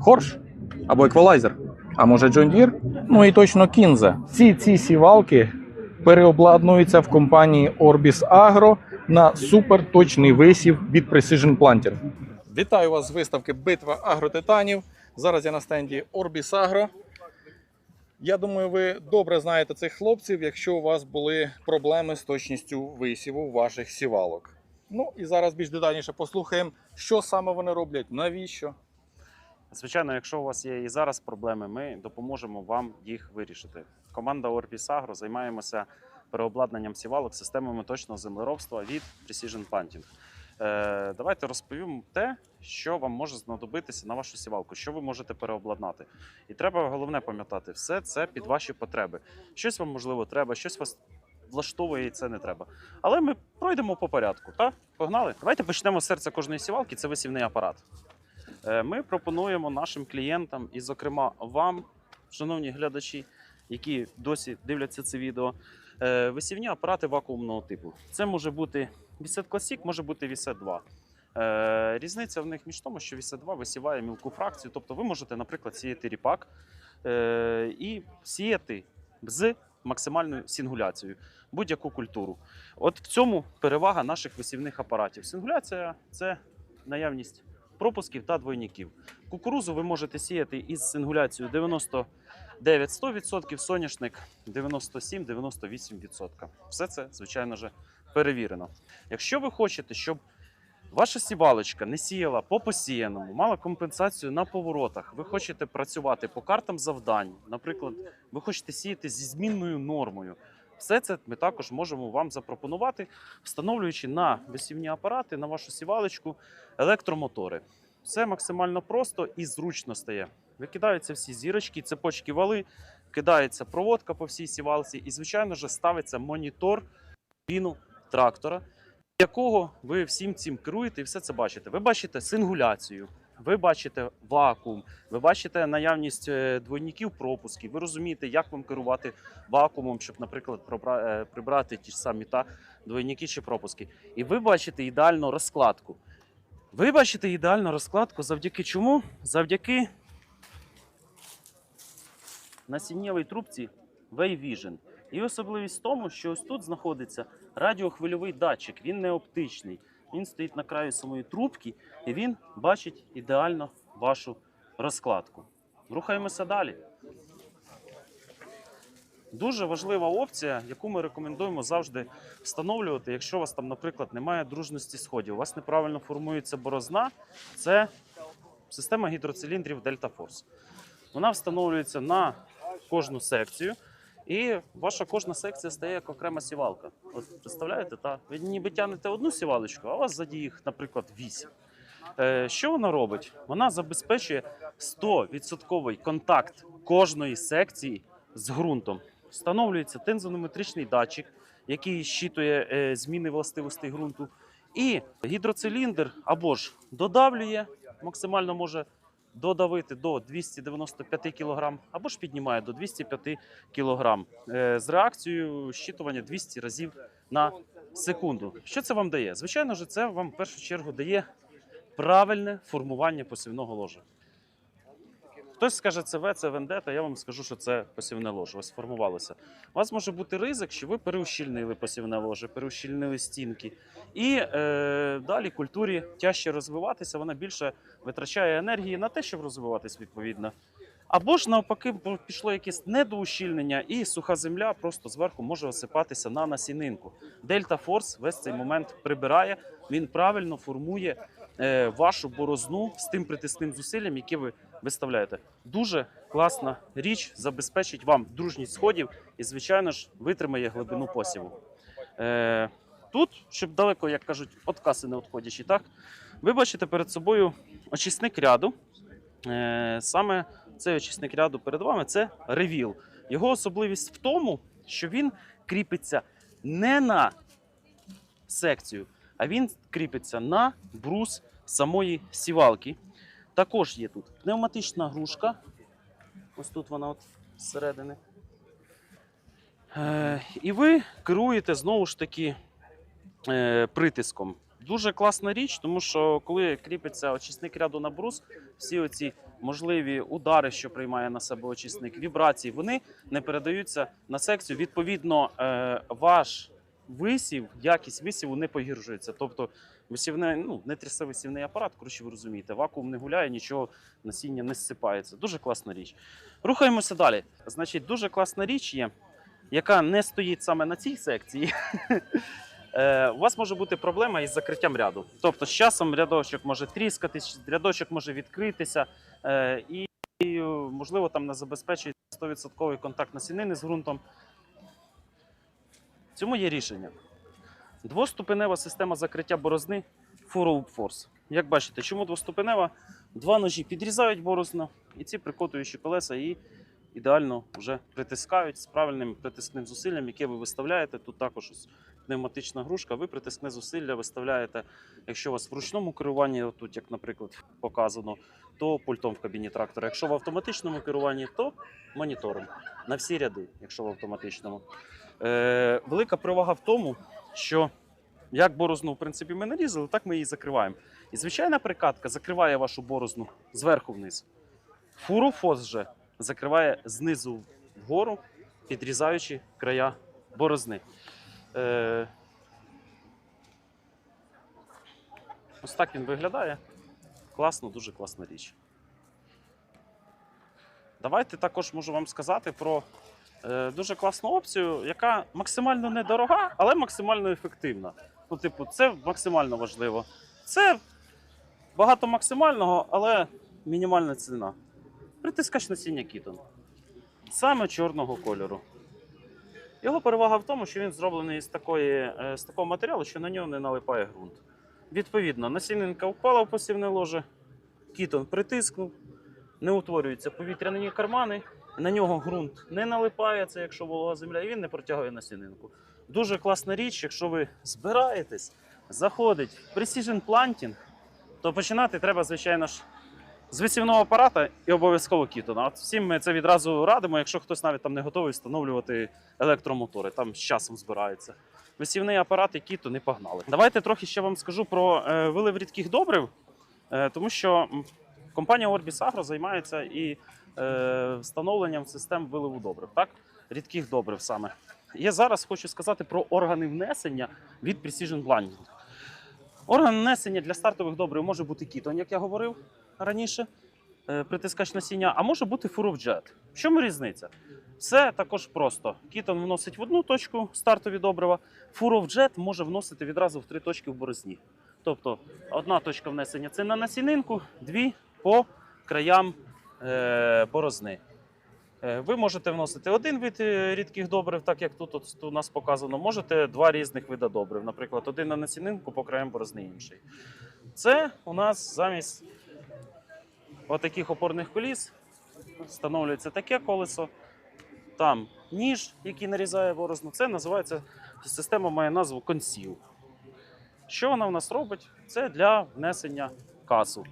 Хорш або еквалайзер, а може John Deere, ну і точно Кінза. Всі ці сівалки переобладнуються в компанії Orbis Agro на суперточний висів від Precision Planter. Вітаю вас з виставки Битва агротитанів. Зараз я на стенді Orbis Agro. Я думаю, ви добре знаєте цих хлопців, якщо у вас були проблеми з точністю висіву ваших сівалок. Ну і зараз більш детальніше послухаємо, що саме вони роблять, навіщо. Звичайно, якщо у вас є і зараз проблеми, ми допоможемо вам їх вирішити. Команда Orbis Agro займаємося переобладнанням сівалок системами точного землеробства від Precision Planting. Е, давайте розповім те, що вам може знадобитися на вашу сівалку, що ви можете переобладнати. І треба головне пам'ятати, все це під ваші потреби. Щось вам можливо треба, щось вас влаштовує і це не треба. Але ми пройдемо по порядку. Так? Погнали? Давайте почнемо з серця кожної сівалки. Це висівний апарат. Е, Ми пропонуємо нашим клієнтам, і, зокрема, вам, шановні глядачі, які досі дивляться це відео, е, висівні апарати вакуумного типу. Це може бути Вісет Classic, може бути Вісет 2. Е, Різниця в них між тому, що Вісет 2 висіває мілку фракцію. Тобто ви можете, наприклад, сіяти ріпак і сіяти з максимальною сингуляцією будь-яку культуру. От в цьому перевага наших висівних апаратів. Сингуляція це наявність пропусків та двойників. Кукурузу ви можете сіяти із сингуляцією 99-100%, соняшник 97-98%. Все це, звичайно ж, перевірено. Якщо ви хочете, щоб ваша сівалочка не сіяла по посіяному, мала компенсацію на поворотах, ви хочете працювати по картам завдань, наприклад, ви хочете сіяти зі змінною нормою. Все це ми також можемо вам запропонувати, встановлюючи на висівні апарати, на вашу сівалочку електромотори. Все максимально просто і зручно стає. Викидаються всі зірочки, цепочки вали, кидається проводка по всій сівалці, і, звичайно ж, ставиться монітор піну трактора, якого ви всім цим керуєте і все це бачите. Ви бачите сингуляцію, ви бачите вакуум, ви бачите наявність е, двойників пропусків, ви розумієте, як вам керувати вакуумом, щоб, наприклад, е, прибрати ті ж самі та двойники чи пропуски. І ви бачите ідеальну розкладку. Ви бачите ідеальну розкладку завдяки чому? Завдяки насіннєвій трубці Wayvision. І особливість в тому, що ось тут знаходиться радіохвильовий датчик. Він не оптичний. Він стоїть на краю самої трубки і він бачить ідеально вашу розкладку. Рухаємося далі. Дуже важлива опція, яку ми рекомендуємо завжди встановлювати, якщо у вас там, наприклад, немає дружності сходів, у вас неправильно формується борозна, це система гідроциліндрів Delta Force. Вона встановлюється на кожну секцію, і ваша кожна секція стає як окрема сівалка. От представляєте, та? ви ніби тягнете одну сівалочку, а у вас ззаді їх, наприклад, вісім. Е, що вона робить? Вона забезпечує 100% контакт кожної секції з ґрунтом. Встановлюється тензонометричний датчик, який щитує е, зміни властивостей ґрунту. І гідроциліндр або ж додавлює, максимально може додавити до 295 кг, або ж піднімає до 205 кг е, з реакцією щитування 200 разів на секунду. Що це вам дає? Звичайно ж, це вам в першу чергу дає правильне формування посівного ложа. Хтось скаже, це В, це вендета, я вам скажу, що це посівне ложе. Ось сформувалося. У вас може бути ризик, що ви переущільнили посівне ложе, переущільнили стінки. І е, далі культурі тяжче розвиватися, вона більше витрачає енергії на те, щоб розвиватись відповідно. Або ж навпаки, пішло якесь недоущільнення, і суха земля просто зверху може осипатися на насінинку. Дельта Форс весь цей момент прибирає, він правильно формує е, вашу борозну з тим притисним зусиллям, яке ви виставляєте. Дуже класна річ, забезпечить вам дружність сходів і, звичайно ж, витримає глибину посіву. Е, тут, щоб далеко, як кажуть, от каси не відходячи, так, ви бачите перед собою очисник ряду. Е, саме цей очисник ряду перед вами це ревіл. Його особливість в тому, що він кріпиться не на секцію, а він кріпиться на брус самої сівалки. Також є тут пневматична грушка. Ось тут вона от зсередини. Е, і ви керуєте знову ж таки е, притиском. Дуже класна річ, тому що коли кріпиться очисник ряду на брус, всі оці можливі удари, що приймає на себе очисник, вібрації, вони не передаються на секцію. Відповідно, е, ваш висів, якість висіву не погіршується. Тобто висівне, ну, не трясе висівний апарат, коротше, ви розумієте, вакуум не гуляє, нічого насіння не зсипається. Дуже класна річ. Рухаємося далі. Значить, дуже класна річ є, яка не стоїть саме на цій секції. Е, У вас може бути проблема із закриттям ряду. Тобто, з часом рядочок може тріскатись, рядочок може відкритися, е, і, і, е, можливо, там не забезпечує 100% контакт насінини з ґрунтом. Цьому є рішення. Двоступенева система закриття борозни Force. Як бачите, чому двоступенева? Два ножі підрізають борозно, і ці прикотуючі колеса її ідеально вже притискають з правильним притискним зусиллям, яке ви виставляєте. Тут також ось пневматична грушка. Ви притискне зусилля виставляєте, якщо у вас в ручному керуванні, тут, як, наприклад, показано, то пультом в кабіні трактора. Якщо в автоматичному керуванні, то монітором на всі ряди, якщо в автоматичному. Е, велика перевага в тому, що як борозну, в принципі, ми нарізали, так ми її закриваємо. І звичайна прикатка закриває вашу борозну зверху вниз. Фурофос же закриває знизу вгору, підрізаючи края борозни. Е, ось так він виглядає. Класно, дуже класна річ. Давайте також можу вам сказати про дуже класну опцію, яка максимально недорога, але максимально ефективна. Ну, типу, це максимально важливо. Це багато максимального, але мінімальна ціна. Притискач насіння Кітон. Саме чорного кольору. Його перевага в тому, що він зроблений з, такої, е, з такого матеріалу, що на нього не налипає ґрунт. Відповідно, насінинка впала в посівне ложе, кітон притиснув, не утворюються повітряні кармани, на нього ґрунт не налипає, це якщо волога земля, і він не протягує насінинку. Дуже класна річ, якщо ви збираєтесь, заходить в Precision Planting, то починати треба, звичайно ж, з висівного апарата і обов'язково кітона. От всім ми це відразу радимо, якщо хтось навіть там не готовий встановлювати електромотори, там з часом збирається. Висівний апарат і кіто не погнали. Давайте трохи ще вам скажу про е, вилив рідких добрив, е, тому що компанія Orbis Agro займається і встановленням систем виливу добрив, так? Рідких добрив саме. Я зараз хочу сказати про органи внесення від Precision Planting. Орган внесення для стартових добрив може бути кітон, як я говорив раніше, е, притискач насіння, а може бути фуровджет. В чому різниця? Все також просто. Кітон вносить в одну точку стартові добрива, фуровджет може вносити відразу в три точки в борозні. Тобто одна точка внесення це на насінинку, дві по краям е, борозни. Е, Ви можете вносити один вид е, рідких добрив, так як тут от у нас показано. Можете два різних вида добрив. Наприклад, один на насінинку, по краям борозни інший. Це у нас замість отаких опорних коліс встановлюється таке колесо. Там ніж, який нарізає борозну. Це називається система має назву консіл. Що вона в нас робить? Це для внесення касу.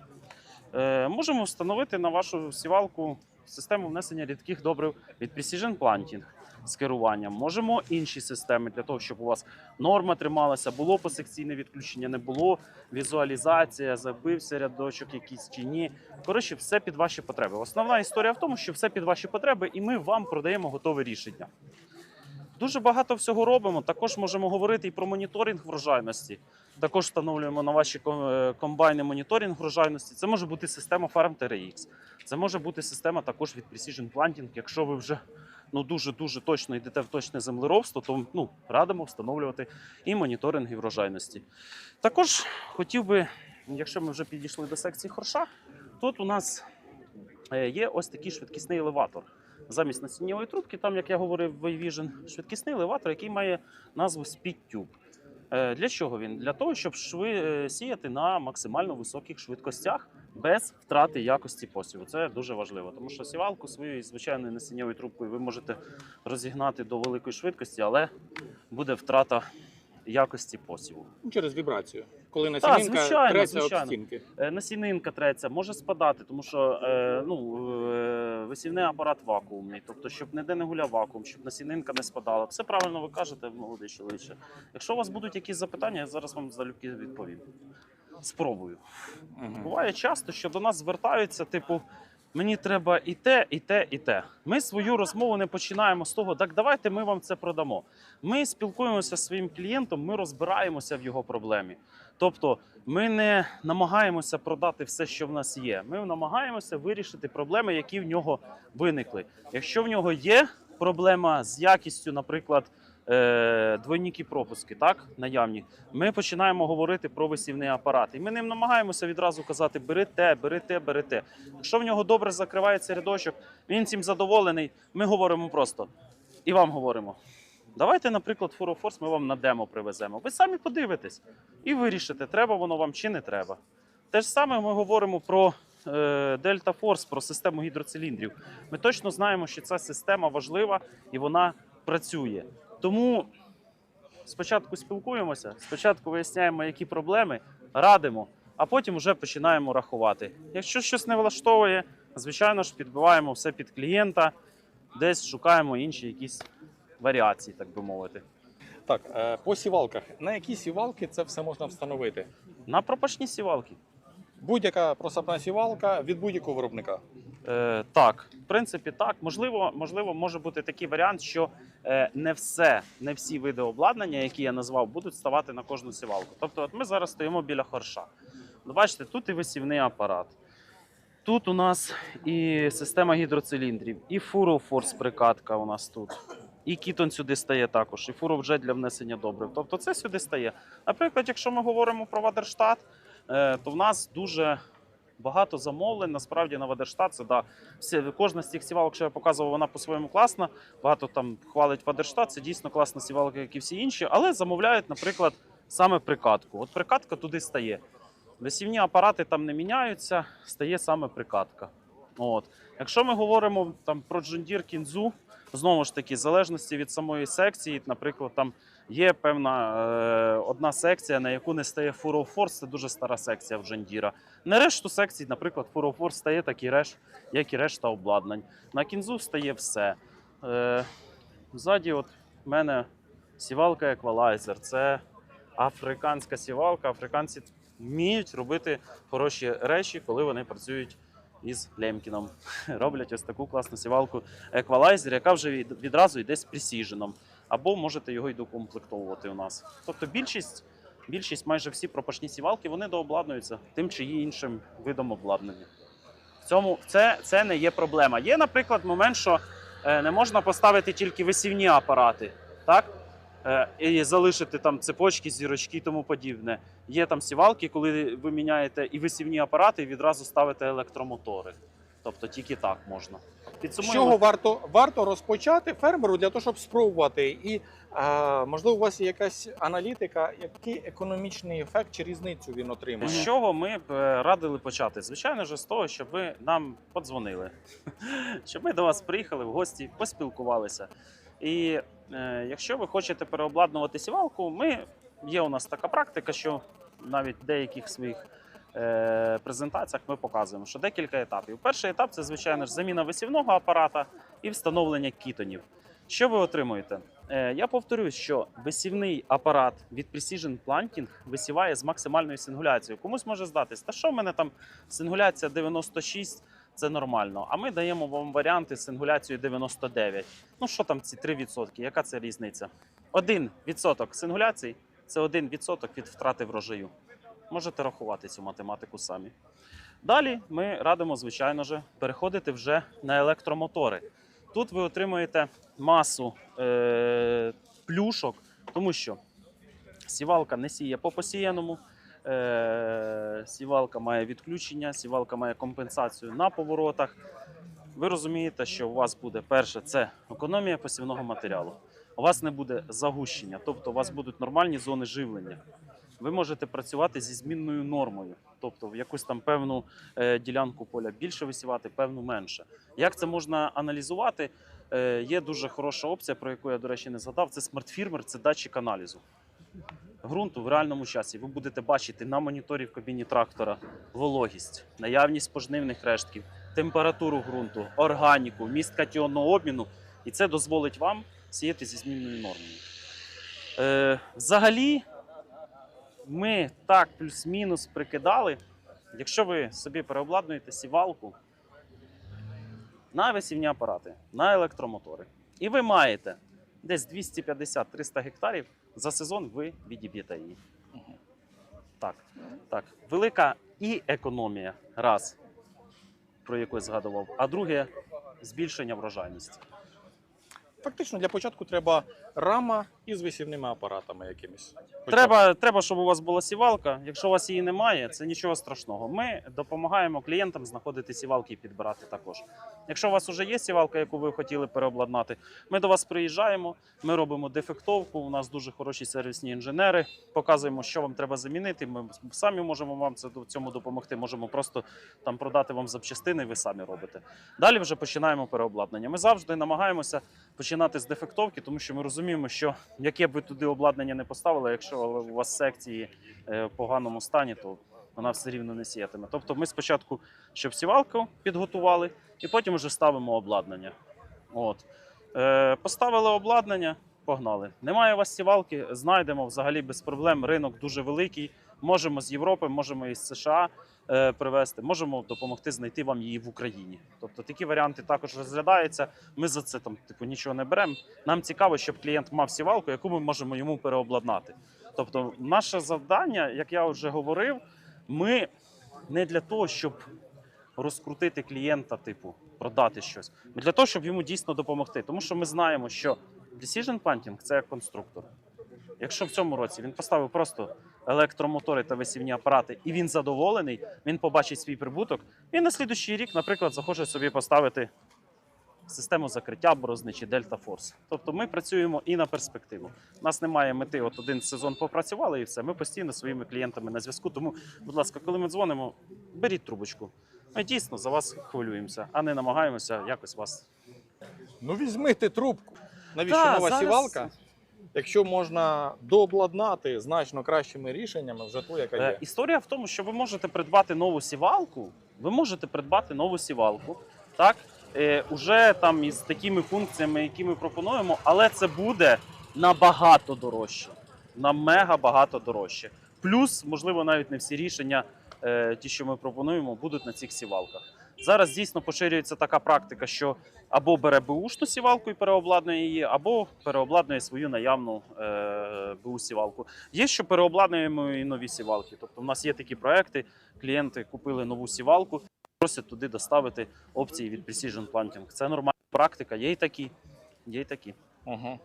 Е, можемо встановити на вашу сівалку систему внесення рідких добрив від Precision Planting з керуванням. Можемо інші системи для того, щоб у вас норма трималася, було посекційне відключення, не було візуалізація, забився рядочок якийсь чи ні. Коротше, все під ваші потреби. Основна історія в тому, що все під ваші потреби, і ми вам продаємо готове рішення. Дуже багато всього робимо. Також можемо говорити і про моніторинг врожайності. Також встановлюємо на ваші е, комбайни моніторинг врожайності. Це може бути система Farm TRX. Це може бути система також від Precision Planting. Якщо ви вже ну дуже дуже точно йдете в точне землеробство, то ну радимо встановлювати і моніторинги врожайності. Також хотів би, якщо ми вже підійшли до секції хорша, тут у нас е, є ось такий швидкісний елеватор. Замість насіннєвої трубки, там, як я говорив, Vision, швидкісний елеватор, який має назву Speed. Е, Для чого він? Для того, щоб шви е, сіяти на максимально високих швидкостях без втрати якості посіву. Це дуже важливо, тому що сівалку своєю звичайною насіннєвою трубкою ви можете розігнати до великої швидкості, але буде втрата якості посіву. Через вібрацію. Коли насінинка звичайно, треться об звичайно. стінки. Е, насінинка треться, може спадати, тому що е, ну, е, висівний апарат вакуумний, тобто, щоб ніде не гуляв вакуум, щоб насінинка не спадала. Все правильно ви кажете, молодий чоловіче. Якщо у вас будуть якісь запитання, я зараз вам залюбки відповім. Спробую. Мгм. Буває часто, що до нас звертаються, типу, мені треба і те, і те, і те. Ми свою розмову не починаємо з того, так давайте ми вам це продамо. Ми спілкуємося зі своїм клієнтом, ми розбираємося в його проблемі. Тобто, ми не намагаємося продати все, що в нас є. Ми намагаємося вирішити проблеми, які в нього виникли. Якщо в нього є проблема з якістю, наприклад, е, двойніки пропуски, так наявні, ми починаємо говорити про висівний апарат. І ми ним намагаємося відразу казати: бери те, бери те, бери те. Якщо в нього добре закривається рядочок, він цим задоволений. Ми говоримо просто і вам говоримо. Давайте, наприклад, фурофорс ми вам на демо привеземо. Ви самі подивитесь і вирішите, треба воно вам чи не треба. Те ж саме ми говоримо про Delta Force, про систему гідроциліндрів. Ми точно знаємо, що ця система важлива і вона працює. Тому спочатку спілкуємося, спочатку виясняємо, які проблеми, радимо, а потім вже починаємо рахувати. Якщо щось не влаштовує, звичайно ж, підбиваємо все під клієнта, десь шукаємо інші якісь варіації, так би мовити. Так, е, по сівалках. На які сівалки це все можна встановити? На пропашні сівалки. Будь-яка просапна сівалка від будь-якого виробника. Е, так, в принципі, так. Можливо, можливо, може бути такий варіант, що е, не все, не всі види обладнання, які я назвав, будуть ставати на кожну сівалку. Тобто, от ми зараз стоїмо біля хорша. Ну, Бачите, тут і висівний апарат. Тут у нас і система гідроциліндрів, і фурофорс прикатка у нас тут. І кітон сюди стає також, і фуровджет для внесення добрив. Тобто це сюди стає. Наприклад, якщо ми говоримо про Вадерштат, е, то в нас дуже багато замовлень. Насправді на Вадерштат це да, всі, кожна з цих сівалок, що я показував, вона по-своєму класна. Багато там хвалить Вадерштат, це дійсно класна сівалка, як і всі інші, але замовляють, наприклад, саме прикатку. От прикатка туди стає. Висівні апарати там не міняються, стає саме прикатка. От. Якщо ми говоримо там про Джондір кінзу, знову ж таки, в залежності від самої секції, наприклад, там є певна е, одна секція, на яку не стає фурофорс, це дуже стара секція в Джондіра. На решту секцій, наприклад, фурофорс стає так і реш, як і решта обладнань. На кінзу стає все. Е, ззаді, от в мене сівалка еквалайзер. Це африканська сівалка. Африканці вміють робити хороші речі, коли вони працюють із Лемкіном. Роблять ось таку класну сівалку еквалайзер, яка вже відразу йде з пресіженом. Або можете його й докомплектовувати у нас. Тобто більшість, більшість, майже всі пропашні сівалки, вони дообладнуються тим чи іншим видом обладнання. В цьому це, це не є проблема. Є, наприклад, момент, що е, не можна поставити тільки висівні апарати, так? Е, і залишити там цепочки, зірочки і тому подібне. Є там сівалки, коли ви міняєте і висівні апарати, і відразу ставите електромотори. Тобто тільки так можна. З чого варто, варто розпочати фермеру для того, щоб спробувати? І е, можливо, у вас є якась аналітика, який економічний ефект чи різницю він отримує? З чого ми б е, радили почати? Звичайно ж, з того, щоб ви нам подзвонили, щоб ми до вас приїхали в гості, поспілкувалися. І якщо ви хочете переобладнувати сівалку, ми є у нас така практика, що навіть в деяких своїх е, презентаціях ми показуємо, що декілька етапів. Перший етап це, звичайно ж, заміна висівного апарата і встановлення кітонів. Що ви отримуєте? Е, Я повторюсь, що висівний апарат від Precision Planting висіває з максимальною сингуляцією. Комусь може здатись, та що в мене там сингуляція 96, це нормально. А ми даємо вам варіанти з сингуляцією 99. Ну що там ці 3%? Яка це різниця? 1% сингуляцій це 1% від втрати врожаю. Можете рахувати цю математику самі. Далі ми радимо, звичайно ж, переходити вже на електромотори. Тут ви отримуєте масу е- плюшок, тому що сівалка не сіє по посіяному, сівалка має відключення, сівалка має компенсацію на поворотах. Ви розумієте, що у вас буде перше це економія посівного матеріалу. У вас не буде загущення, тобто у вас будуть нормальні зони живлення. Ви можете працювати зі змінною нормою, тобто в якусь там певну е, ділянку поля більше висівати, певну менше. Як це можна аналізувати? Е, є дуже хороша опція, про яку я, до речі, не згадав. Це смартфірмер, це датчик аналізу. Ґрунту в реальному часі. Ви будете бачити на моніторі в кабіні трактора вологість, наявність пожнивних рештків, температуру ґрунту, органіку, міст катіонного обміну, і це дозволить вам сіяти зі змінною нормою. Е, взагалі, ми так плюс-мінус прикидали, якщо ви собі переобладнуєте сівалку на весівні апарати, на електромотори, і ви маєте десь 250-300 гектарів, за сезон ви відіб'єте її. Так, так. Велика і економія, раз, про яку я згадував, а друге збільшення врожайності. Фактично для початку треба рама із висівними апаратами якимись. Треба, треба, щоб у вас була сівалка. Якщо у вас її немає, це нічого страшного. Ми допомагаємо клієнтам знаходити сівалки і підбирати також. Якщо у вас вже є сівалка, яку ви хотіли переобладнати, ми до вас приїжджаємо, ми робимо дефектовку. У нас дуже хороші сервісні інженери. Показуємо, що вам треба замінити. Ми самі можемо вам це цьому допомогти. Можемо просто там продати вам запчастини, ви самі робите. Далі вже починаємо переобладнання. Ми завжди намагаємося починати з дефектовки, тому що ми розуміємо, що яке б ви туди обладнання не поставили, якщо у вас секції е, в поганому стані, то вона все рівно не сіятиме. Тобто ми спочатку щоб сівалку підготували, і потім вже ставимо обладнання. От. Е, поставили обладнання, погнали. Немає у вас сівалки, знайдемо взагалі без проблем. Ринок дуже великий. Можемо з Європи, можемо із США привезти, можемо допомогти знайти вам її в Україні. Тобто такі варіанти також розглядаються. Ми за це там типу нічого не беремо. Нам цікаво, щоб клієнт мав сівалку, яку ми можемо йому переобладнати. Тобто, наше завдання, як я вже говорив, ми не для того, щоб розкрутити клієнта, типу, продати щось. Ми для того, щоб йому дійсно допомогти. Тому що ми знаємо, що Precision Planting – це конструктор. Якщо в цьому році він поставив просто електромотори та висівні апарати, і він задоволений, він побачить свій прибуток. Він на слідущий рік, наприклад, захоче собі поставити систему закриття борозни чи Delta Force. Тобто ми працюємо і на перспективу. У нас немає мети, от один сезон попрацювали і все. Ми постійно своїми клієнтами на зв'язку. Тому, будь ласка, коли ми дзвонимо, беріть трубочку. Ми дійсно за вас хвилюємося, а не намагаємося якось вас. Ну візьмите трубку. Навіщо Да, нова зараз- сівалка? Якщо можна дообладнати значно кращими рішеннями вже ту, яка Е, є. Історія в тому, що ви можете придбати нову сівалку. Ви можете придбати нову сівалку, так? Е, уже там із такими функціями, які ми пропонуємо, але це буде набагато дорожче. На мега багато дорожче. Плюс, можливо, навіть не всі рішення, е, ті, що ми пропонуємо, будуть на цих сівалках. Зараз дійсно поширюється така практика, що або бере БУшну сівалку і переобладнує її, або переобладнує свою наявну е, БУ сівалку. Є, що переобладнуємо і нові сівалки. Тобто, в нас є такі проекти, клієнти купили нову сівалку, просять туди доставити опції від Precision Planting. Це нормальна практика, є й такі. Є й такі. Угу.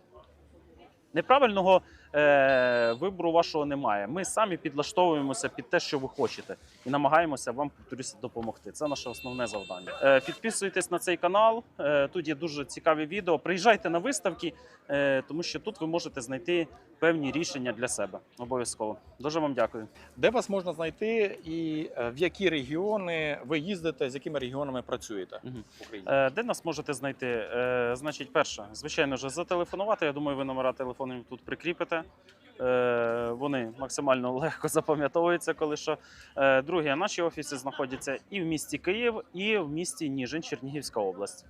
Неправильного е, вибору вашого немає. Ми самі підлаштовуємося під те, що ви хочете, і намагаємося вам повторюся, допомогти. Це наше основне завдання. Е, підписуйтесь на цей канал. Е, тут є дуже цікаві відео. Приїжджайте на виставки, тому що тут ви можете знайти певні рішення для себе. Обов'язково. Дуже вам дякую. Де вас можна знайти і е, в які регіони ви їздите, з якими регіонами працюєте Мгм. в Україні? Е, Де нас можете знайти? Е, Значить, перше, звичайно ж, зателефонувати. Я думаю, ви номера телефонів тут прикріпите. Вони максимально легко запам'ятовуються, коли що. Друге, наші офіси знаходяться і в місті Київ, і в місті Ніжин, Чернігівська область.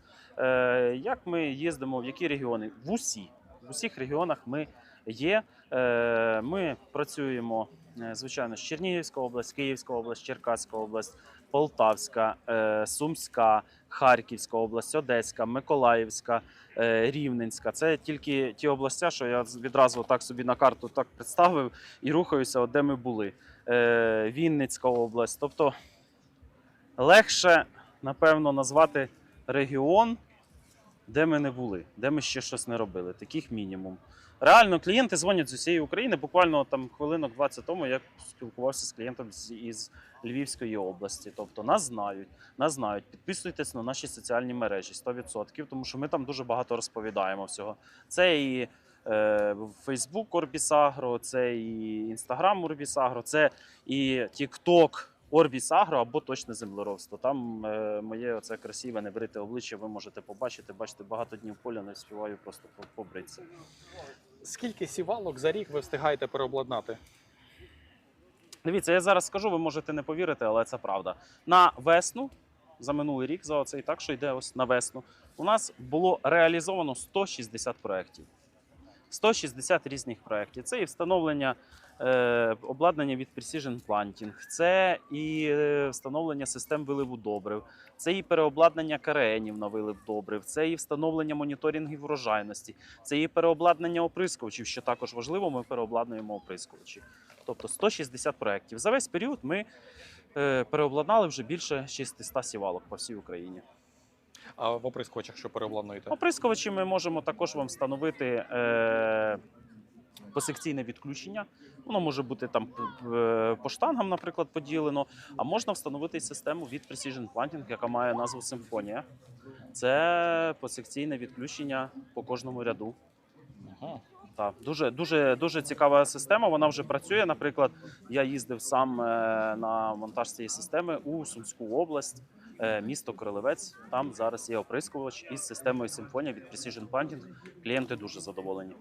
Як ми їздимо, в які регіони? В усі. В усіх регіонах ми є. Е, Ми працюємо, е, звичайно, з Чернігівська область, Київська область, Черкаська область, Полтавська, е, Сумська, Харківська область, Одеська, Миколаївська, Рівненська. Це тільки ті області, що я відразу так собі на карту так представив і рухаюся, де ми були. Вінницька область. Тобто легше, напевно, назвати регіон, де ми не були, де ми ще щось не робили. Таких мінімум. Реально, клієнти дзвонять з усієї України. Буквально там хвилинок 20 тому я спілкувався з клієнтом із Львівської області. Тобто нас знають, нас знають. Підписуйтесь на наші соціальні мережі 100%, тому що ми там дуже багато розповідаємо всього. Це і е, Facebook Agro, це і Instagram Agro, це і TikTok Agro або точне землеробство. Там е, моє оце красиве небрите обличчя ви можете побачити. Бачите, багато днів поля не співаю просто по- побритися. Скільки сівалок за рік ви встигаєте переобладнати? Дивіться, я зараз скажу, ви можете не повірити, але це правда. На весну за минулий рік, за оцей так, що йде ось на весну, у нас було реалізовано 160 проєктів. 160 різних проєктів. Це і встановлення е, обладнання від Precision Planting, це і е, встановлення систем виливу добрив, це і переобладнання каренів на вилив добрив, це і встановлення моніторингів врожайності, це і переобладнання оприскувачів, що також важливо, ми переобладнуємо оприскувачі. Тобто 160 проєктів. За весь період ми е, переобладнали вже більше 600 сівалок по всій Україні. А в оприскувачах що переобладнуєте? Оприскувачі ми можемо також вам встановити е, посекційне відключення. Воно може бути там е, по штангам, наприклад, поділено. А можна встановити систему від Precision Planting, яка має назву Симфонія. Це посекційне відключення по кожному ряду. Ага. Так, дуже, дуже, дуже цікава система. Вона вже працює. Наприклад, я їздив сам е, на монтаж цієї системи у Сумську область, місто Кролевець. Там зараз є оприскувач із системою Симфонія від Precision Planting. Клієнти дуже задоволені.